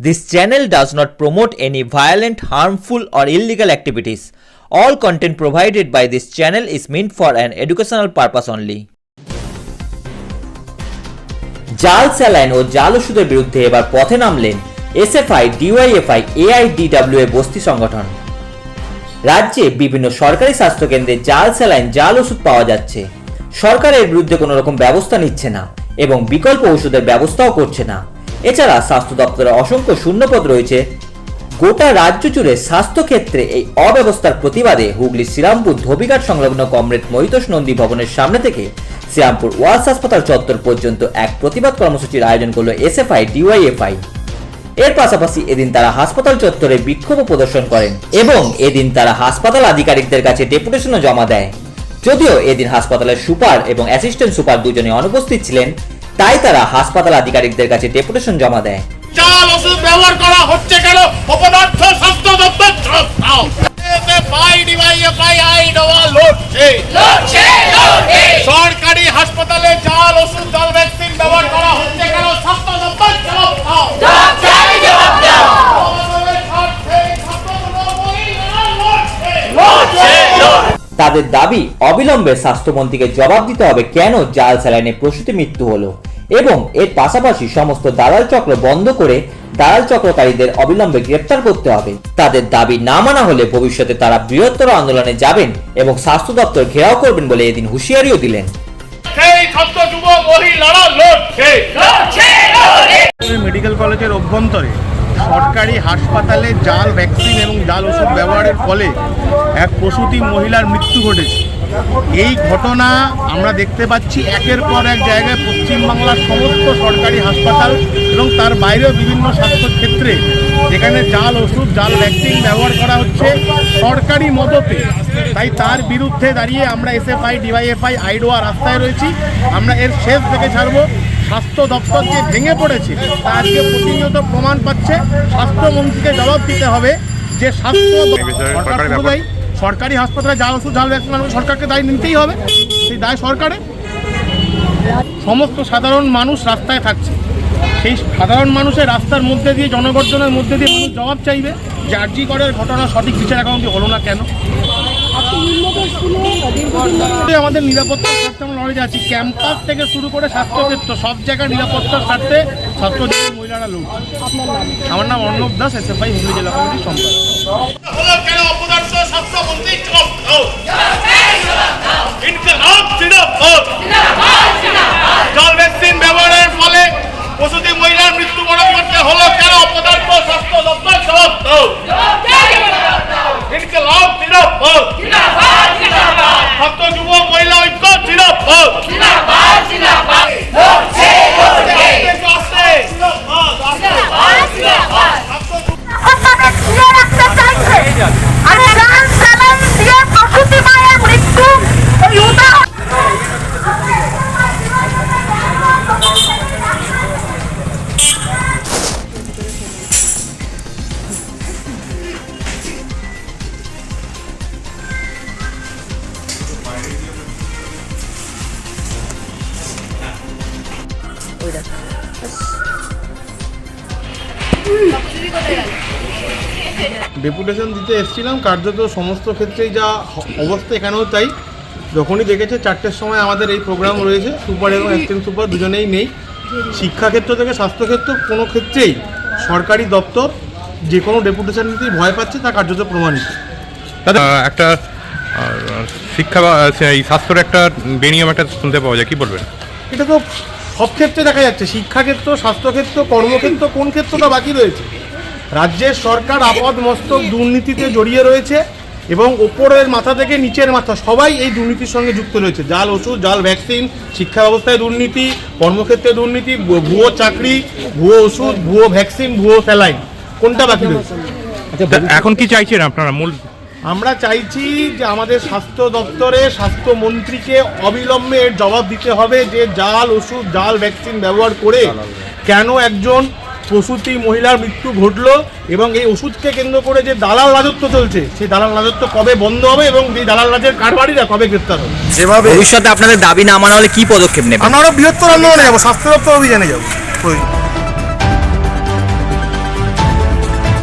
This channel does not promote any violent, harmful, or illegal activities. All content provided by this channel is meant for an educational purpose only. জাল saline ও জাল ওষুধের বিরুদ্ধে এবার পথে নামলেন SFI DYFI এআইডিডব্লিউ বস্তি সংগঠন রাজ্যে বিভিন্ন সরকারি স্বাস্থ্যকেন্দ্রে জাল স্যালাইন জাল ওষুধ পাওয়া যাচ্ছে সরকার এর বিরুদ্ধে কোনো রকম ব্যবস্থা নিচ্ছে না এবং বিকল্প ওষুধের ব্যবস্থাও করছে না এছাড়া স্বাস্থ্য দপ্তরে অসংখ্য শূন্যপদ রয়েছে। গোটা রাজ্য জুড়ে স্বাস্থ্যক্ষেত্রে এই অব্যবস্থার প্রতিবাদে হুগলি, শ্রীরামপুর, ধোবিঘাট সংলগ্ন কমরেড মহিতোষ নন্দী ভবনের সামনে থেকে শ্রীরামপুর ওয়ালস হাসপাতাল চত্বর পর্যন্ত এক প্রতিবাদ কর্মসূচির আয়োজন করল এসএফআই, ডিওয়াইএফআই। এর পাশাপাশি এদিন তারা হাসপাতাল চত্বরে বিক্ষোভ প্রদর্শন করেন এবং এদিন তারা হাসপাতাল আধিকারিকদের কাছে ডেপুটেশনও জমা দেয়। যদিও এদিন হাসপাতালের সুপার এবং অ্যাসিস্ট্যান্ট সুপার দুজনে অনুপস্থিত ছিলেন তাই তারা হাসপাতাল আধিকারিকদের কাছে ডেপুটেশন জমা দেয়। চাল, ওষুধ ব্যবহার করা হচ্ছে কেন? অপদার্থ স্বাস্থ্য দপ্তর সপ্তাহ পাই ডিভাই পাই আই দেওয়া লড়ছে সরকারি হাসপাতালে জাল ওষুধ জাল ভ্যাকসিন ব্যবহার করা হচ্ছে কেন স্বাস্থ্য দপ্তর জবাব দাও আমাদের স্বার্থে স্বাস্থ্য দপ্তর লড়ছে। তাদের দাবি অবিলম্বে স্বাস্থ্যমন্ত্রীকে জবাব দিতে হবে কেন জাল স্যালাইনে প্রসূতি মৃত্যু হলো। এবং এর পাশাপাশি সমস্ত দালাল চক্র বন্ধ করে দালাল চক্রকারীদের অবিলম্বে গ্রেপ্তার করতে হবে। তাদের দাবি না মানা হলে ভবিষ্যতে তারা বৃহত্তর আন্দোলনে যাবেন এবং স্বাস্থ্য দপ্তর ঘেরাও করবেন বলে এদিন হুঁশিয়ারিও দিলেন। মেডিকেল কলেজের অভ্যন্তরে সরকারি হাসপাতালে জাল, ভ্যাকসিন এবং জাল ওষুধ ব্যবহারের ফলে এক প্রসূতি মহিলার মৃত্যু ঘটেছে। এই ঘটনা আমরা দেখতে পাচ্ছি একের পর এক জায়গায় পশ্চিমবাংলার সমস্ত সরকারি হাসপাতাল এবং তার বাইরেও বিভিন্ন স্বাস্থ্য ক্ষেত্রে যেখানে জাল ওষুধ, জাল, ভ্যাকসিন ব্যবহার করা হচ্ছে সরকারি মদতে। তাই তার বিরুদ্ধে দাঁড়িয়ে আমরা এসএফআই, ডিওয়াইএফআই, আইডোয়া রাস্তায় রয়েছি। আমরা এর শেষ থেকে ছাড়বো। স্বাস্থ্য দপ্তর যে ভেঙে পড়েছে। তা আজকে প্রতিনিয়ত প্রমাণ পাচ্ছে। স্বাস্থ্যমন্ত্রীকে জবাব দিতে হবে যে স্বাস্থ্য সরকার হাসপাতালে জাল ওষুধ জাল ভ্যাকসিন সরকারকে দায় নিতেই হবে। সেই দায় সরকারে। সমস্ত সাধারণ মানুষ রাস্তায় থাকছে। সেই সাধারণ মানুষের রাস্তার মধ্যে দিয়ে জনগর্জনের মধ্যে দিয়ে মানুষ জবাব চাইবে যে আরজি করের ঘটনা সঠিক বিচার অবধি হলো না কেন? আমাদের নিরাপত্তার স্বার্থে আমরা লড়ে যাচ্ছি ক্যাম্পাস থেকে শুরু করে স্বাস্থ্যক্ষেত্র, সব জায়গায় নিরাপত্তার স্বার্থে স্বাস্থ্যজীবী মহিলারা লোক। আমার নাম Arnab Das S F I Hooghly জেলা কমিটির সম্পাদক। ডেপুটেশন দিতে এসেছিলাম কার্যত সমস্ত ক্ষেত্রেই যা অবস্থা এখানেও তাই। যখনই দেখেছে চারটের সময় আমাদের এই প্রোগ্রাম রয়েছে সুপার এবং অ্যাসিস্ট্যান্ট সুপার দুজনেই নেই। শিক্ষাক্ষেত্র থেকে স্বাস্থ্যক্ষেত্র কোনো ক্ষেত্রেই সরকারি দপ্তর যে কোনো ডেপুটেশন নিতেই ভয় পাচ্ছে তা কার্যত প্রমাণিত। দাদা একটা শিক্ষা বা এই স্বাস্থ্যের একটা বেনিয়ম একটা শুনতে পাওয়া যায় কি বলবেন? এটা তো সব ক্ষেত্রে দেখা যাচ্ছে শিক্ষাক্ষেত্র স্বাস্থ্যক্ষেত্র কর্মক্ষেত্র কোন ক্ষেত্রটা বাকি রয়েছে? রাজ্যের সরকার আপদ মস্তক দুর্নীতিতে জড়িয়ে রয়েছে এবং ওপরের মাথা থেকে নিচের মাথা সবাই এই দুর্নীতির সঙ্গে যুক্ত রয়েছে। জাল ওষুধ জাল ভ্যাকসিন শিক্ষা ব্যবস্থায় দুর্নীতি কর্মক্ষেত্রে দুর্নীতি ভু- ভুয়ো চাকরি ভুয়ো ওষুধ ভুয়ো ভ্যাকসিন ভুয়ো স্যালাইন। কোনটা বাকি রয়েছে? তা এখন কি চাইছেন আপনারা মূল? আমরা চাইছি যে আমাদের স্বাস্থ্য দপ্তরে স্বাস্থ্যমন্ত্রীকে অবিলম্বে জবাব দিতে হবে যে জাল ওষুধ জাল ভ্যাকসিন ব্যবহার করে কেন একজন প্রসূতি মহিলার মৃত্যু ঘটলো এবং এই ওষুধকে কেন্দ্র করে যে দালাল রাজত্ব চলছে সেই দালাল রাজত্ব কবে বন্ধ হবে এবং এই দালাল রাজের কারবারিরা কবে গ্রেফতার হবে? যেভাবে ভবিষ্যতে আপনাদের দাবি না মানা হলে কি পদক্ষেপ নেবে আমরা আরও বৃহত্তর আন্দোলনে যাব স্বাস্থ্য দপ্তর অভিযানে যাব।